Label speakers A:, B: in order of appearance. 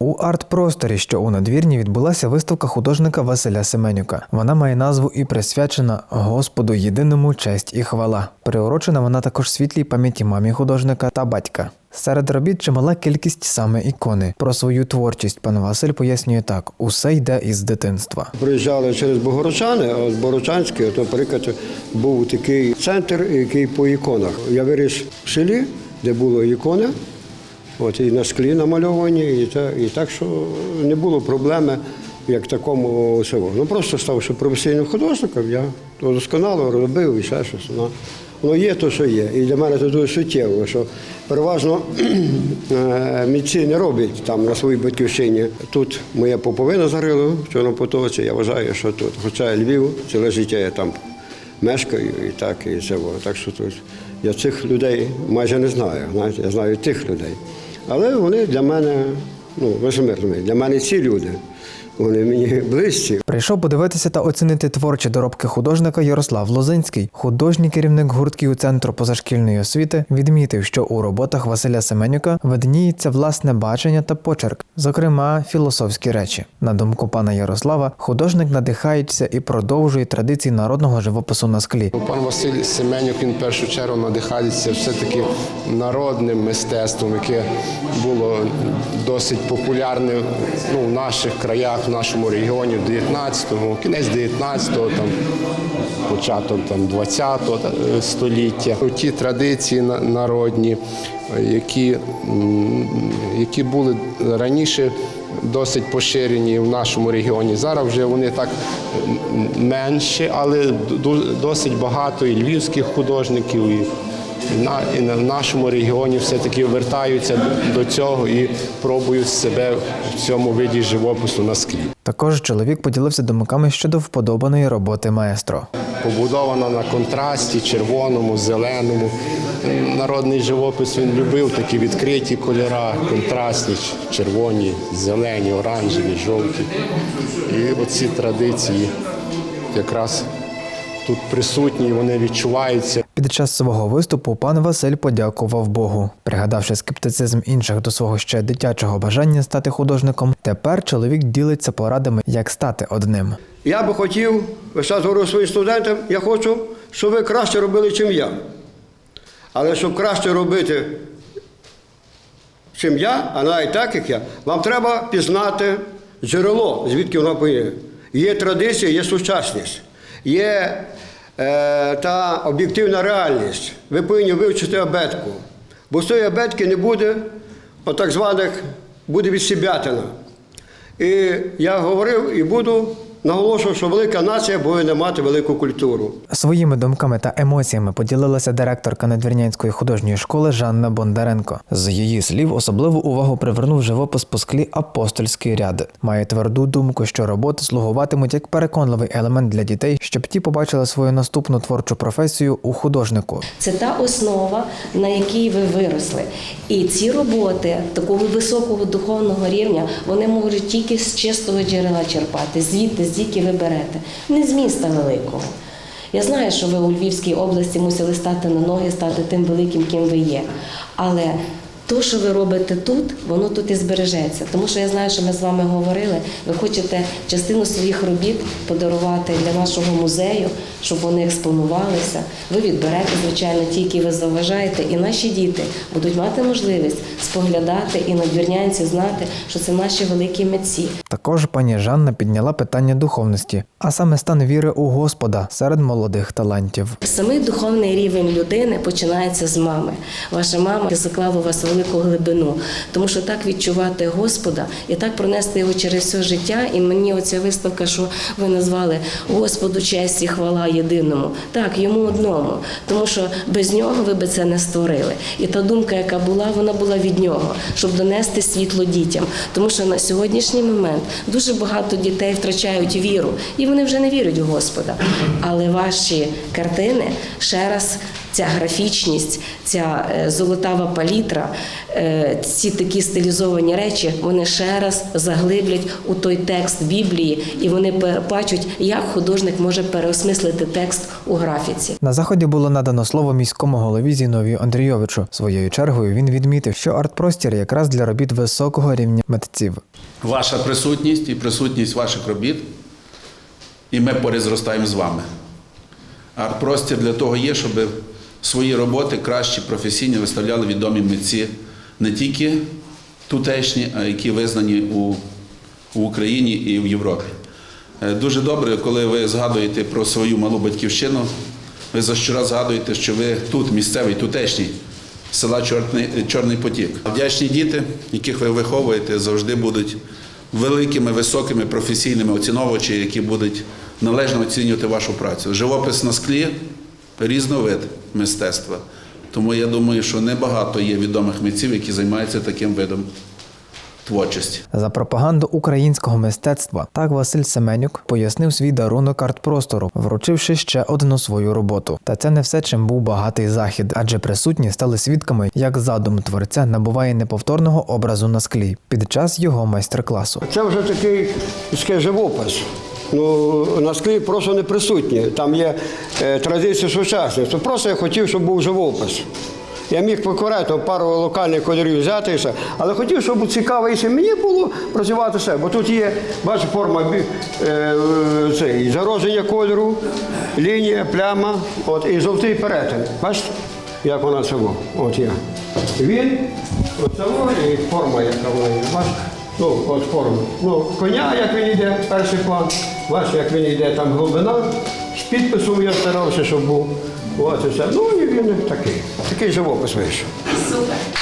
A: У арт-просторі, що у надвірні, відбулася виставка художника Василя Семенюка. Вона має назву і присвячена Господу єдиному честь і хвала. Приурочена вона також світлій пам'яті мамі художника та батька. Серед робіт чимала кількість саме ікони. Про свою творчість пан Василь пояснює так: усе йде із дитинства.
B: Приїжджали через Богородчани, а з Богородчанської, то, наприклад, був такий центр, який по іконах. Я виріс в селі, де було ікони, от, і на склі намальовані, і, та, і так, що не було проблеми, як такому селу. Ну просто ставши професійним художником, я то досконало робив і ще щось. Ну, Воно є то, що є. І для мене це дуже суттєво, що переважно е, митці не роблять там на своїй батьківщині. Тут моя поповина зарила в цьому потоці. Я вважаю, що тут. Хоча Львів, ціле життя я там мешкаю і так, і це. Так що тут я цих людей майже не знаю. Знаєте, я знаю тих людей. Але вони для мене, ну ви розумієте, для мене ці люди. Вони мені близькі.
A: Прийшов подивитися та оцінити творчі доробки художника Ярослав Лозинський. Художній керівник гуртків центру позашкільної освіти відмітив, що у роботах Василя Семенюка видніється власне бачення та почерк, зокрема філософські речі. На думку пана Ярослава, художник надихається і продовжує традиції народного живопису на склі.
C: Пан Василь Семенюк він першу чергу надихається все-таки народним мистецтвом, яке було досить популярне ну, в наших краях, в нашому регіоні в 19-му, кінець 19-го, там, початок там, 20-го століття. Ті традиції на- народні, які, які були раніше досить поширені в нашому регіоні. Зараз вже вони так менші, але досить багато і львівських художників, і на, і на нашому регіоні все-таки вертаються до цього і пробують себе в цьому виді живопису на склі.
A: Також чоловік поділився думками щодо вподобаної роботи маестро.
C: Побудована на контрасті, червоному, зеленому. Народний живопис він любив такі відкриті кольори, контрастні, червоні, зелені, оранжеві, жовті. І оці традиції якраз тут присутні, і вони відчуваються.
A: Під час свого виступу пан Василь подякував Богу. Пригадавши скептицизм інших до свого ще дитячого бажання стати художником, тепер чоловік ділиться порадами, як стати одним.
B: Я би хотів, весь час говорю своїм студентам, я хочу, щоб ви краще робили, ніж я. Але щоб краще робити, чим я, а навіть так, як я, вам треба пізнати джерело, звідки воно поїде. Є традиція, є сучасність, є е, та об'єктивна реальність. Ви повинні вивчити абетку. Бо з тої абетки не буде от так званих, буде відсібятина. І я говорив і буду наголошував, що велика нація повинна мати велику культуру.
A: Своїми думками та емоціями поділилася директорка Надвірнянської художньої школи Жанна Бондаренко. З її слів особливу увагу привернув живопис по склі апостольський ряд. Має тверду думку, що роботи слугуватимуть як переконливий елемент для дітей, щоб ті побачили свою наступну творчу професію у художнику.
D: Це та основа, на якій ви виросли. І ці роботи такого високого духовного рівня вони можуть тільки з чистого джерела черпати, звідти, звідки ви берете, не з міста великого. Я знаю, що ви у Львівській області мусили стати на ноги, стати тим великим, ким ви є. Але то, що ви робите тут, воно тут і збережеться. Тому що я знаю, що ми з вами говорили. Ви хочете частину своїх робіт подарувати для нашого музею, щоб вони експонувалися. Ви відберете, звичайно, ті, які ви заважаєте, і наші діти будуть мати можливість споглядати і надвірнянці знати, що це наші великі митці.
A: Також пані Жанна підняла питання духовності, а саме стан віри у Господа серед молодих талантів.
D: Самий духовний рівень людини починається з мами. Ваша мама заклала у вас велику глибину, тому що так відчувати Господа і так пронести його через все життя. І мені оця виставка, що ви назвали Господу честь і хвала єдиному. Так, йому одному, тому що без нього ви би це не створили. І та думка, яка була, вона була від нього, щоб донести світло дітям. Тому що на сьогоднішній момент дуже багато дітей втрачають віру, і вони вже не вірять у Господа. Але ваші картини ще раз ця графічність, ця е, золотава палітра, ці такі стилізовані речі, вони ще раз заглиблять у той текст Біблії, і вони бачать, як художник може переосмислити текст у графіці.
A: На заході було надано слово міському голові Зіновію Андрійовичу. Своєю чергою він відмітив, що арт-простір якраз для робіт високого рівня митців.
E: Ваша присутність і присутність ваших робіт, і ми порозростаємо з вами. Арт-простір для того є, щоб свої роботи кращі, професійні виставляли відомі митці не тільки тутешні, а які визнані у, в Україні і в Європі. Е, Дуже добре, коли ви згадуєте про свою малу батьківщину, ви за щораз згадуєте, що ви тут, місцевий, тутешній, села Чорний, Чорний Потік. Вдячні діти, яких ви виховуєте, завжди будуть великими, високими професійними оціновувачі, які будуть належно оцінювати вашу працю. Живопис на склі різновид мистецтва. Тому я думаю, що небагато є відомих митців, які займаються таким видом творчості.
A: За пропаганду українського мистецтва так Василь Семенюк пояснив свій дарунок арт-простору, вручивши ще одну свою роботу. Та це не все, чим був багатий захід, адже присутні стали свідками, як задум творця набуває неповторного образу на склі під час його майстер-класу.
B: Це вже такий такий живопис. Ну, на склі просто не присутні. Там є е, традиція сучасності. Просто я хотів, щоб був живопис. Я міг покорати пару локальних кольорів взяти, і все. але хотів, щоб цікаво, і мені було працювати все. Бо тут є, бачите, форма е, цей, зародження кольору, лінія, пляма, от, і жовтий перетин. Бачите, як вона це? От я. Він, оце і форма, яка вона є. Бачите? Ну, от форму. Ну, коня, як він йде, перший план. бачу, як він йде, там глибина. З підписом я старався, щоб був. Ось, все. Ну і він такий. Такий живопис вийшов.
D: Супер.